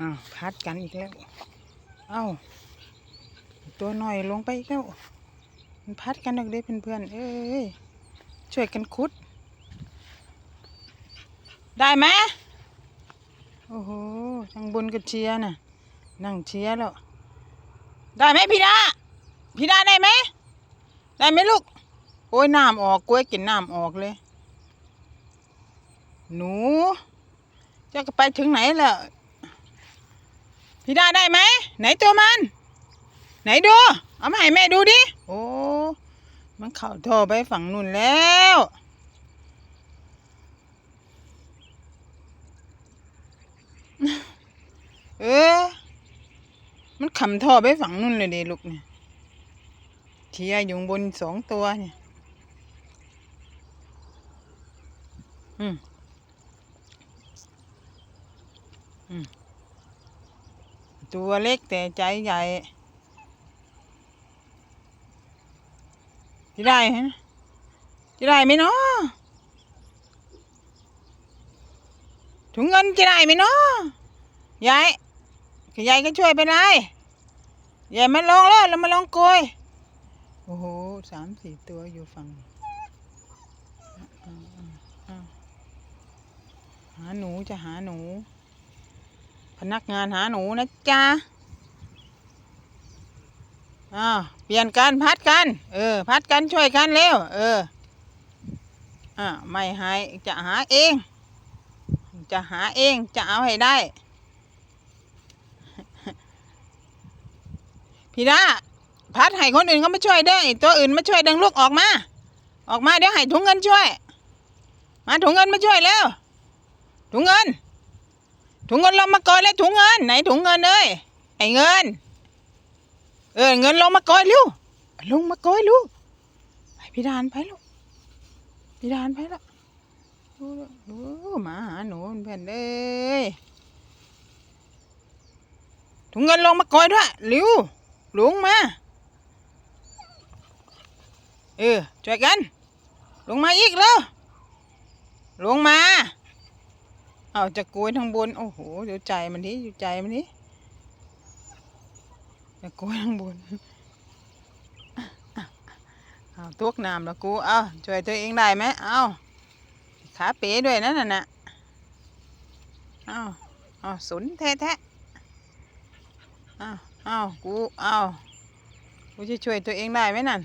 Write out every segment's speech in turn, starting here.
อ้าวพัดกันอีกแล้วเอ้าตัวหน่อยลงไปกแล้วมันพัดกันออกเด้เพื่อนๆเอ้ยช่วยกันคุด ได้ไหมโอ้โหทางบนก็เชียร์น่ะ นั่งเชียร์แล้ว ได้ไหมพี่ดาพี่ดาได้ไหมได้ไหมลูก โอ้ยน้ำออกกล้วยกินน้ำออกเลย หนูจะไปถึงไหนล้ว พี่ดาได้ไหมไหนตัวมัน ไหนดูเอามาให้แม่ดูดิโอ้มันเข้าท่อไปฝั่งนู่นแล้วเออ มันขำท่อไปฝั่งนู่นเลยดิลูกเนี่ยเทียอยู่บนสองตัวเนี่ย อืม อืม ตัวเล็กแต่ใจใหญ่จะได้ฮะจะได้ไหมเนาะถุงเงินจะได้ไหมเนาะยายก็ยายก็ช่วยไปเลยยายมาลองแล้วเรามาลองโกยโอ้โหสามสี่ตัวอยู่ฝั่งหาหนูจะหาหนู พนักงานหาหนูนะจ๊ะอ้าเปลี่ยนกันพัดกัน เออ พัดกันช่วยกันเร็ว เออ อ่าไม่หายจะหาเอง จะหาเองจะเอาให้ได้ พี่ดาพัดให้คนอื่นเขามาช่วยเด้อไอ้ตัวอื่นมาช่วยดึงลูกออกมา ออกมาเดี๋ยวให้ถุงเงินช่วย มาถุงเงินมาช่วยแล้วถุงเงิน ถุงเงินลงมาก่อนเลยถุงเงินไหนถุงเงินเอ้ยไอ้เงิน เออเงินลงมาก่อนเร็วลงมาก่อนลูกไปพี่ดานไปลูกพี่ดานไปละดูดูมาหาหนูเพื่อนเอ้ยถุงเงินลงมาก่อนด้วยเร็วลงมาเออช่วยกัน ลงมาอีกแล้วลงมา เอาจะโกยทางบน โอ้โหเดี๋ยวใจมันนี้อยู่ใจมันนี้จะโกยทางบนเอาตวกน้ำแล้วกูเอาช่วยตัวเองได้ไหมเอาขาเป๋ด้วยนั่นน่ะเอาเอาสุนแท้แท้เอาเอากูเอากูจะช่วยตัวเองได้ไหมนั่น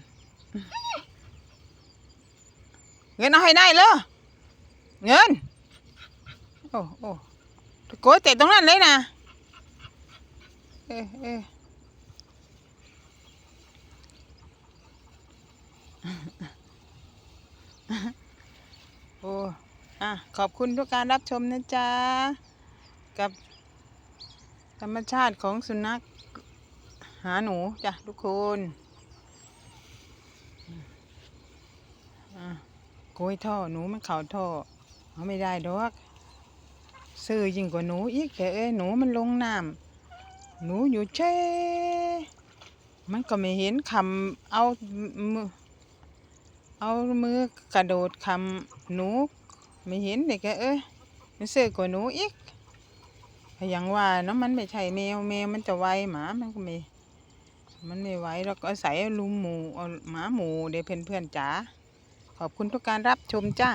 เงินเอาให้ได้เลยเงิน โอ้โอ้โกยเตะตรงนั้นเลยนะเอ๊ะเอ๊โอ้อะขอบคุณทุกการรับชมนะจ๊ะ กับธรรมชาติของสุนัขหาหนูจ้ะทุกคนอะโกยท่อหนูมันเข่าท่อเอาไม่ได้ดอก ซื้อยิ่งกว่าหนูอีกแต่เอ้หนูมันลงน้ำหนูอยู่เช่มันก็ไม่เห็นคำเอามือเอามือกระโดดคำหนู ไม่เห็นเด็กแกเอ้ยมันซื้อกว่าหนูอีกก็อยังว่าเนาะมันไม่ใช่แมวแมวมันจะไวหมามันก็ไม่มันไม่ไหวแล้วก็อาศัยลุมหมูเอาหมาหมูเดี๋ยวเพื่อนๆจ๋าขอบคุณทุกการรับชมจ้า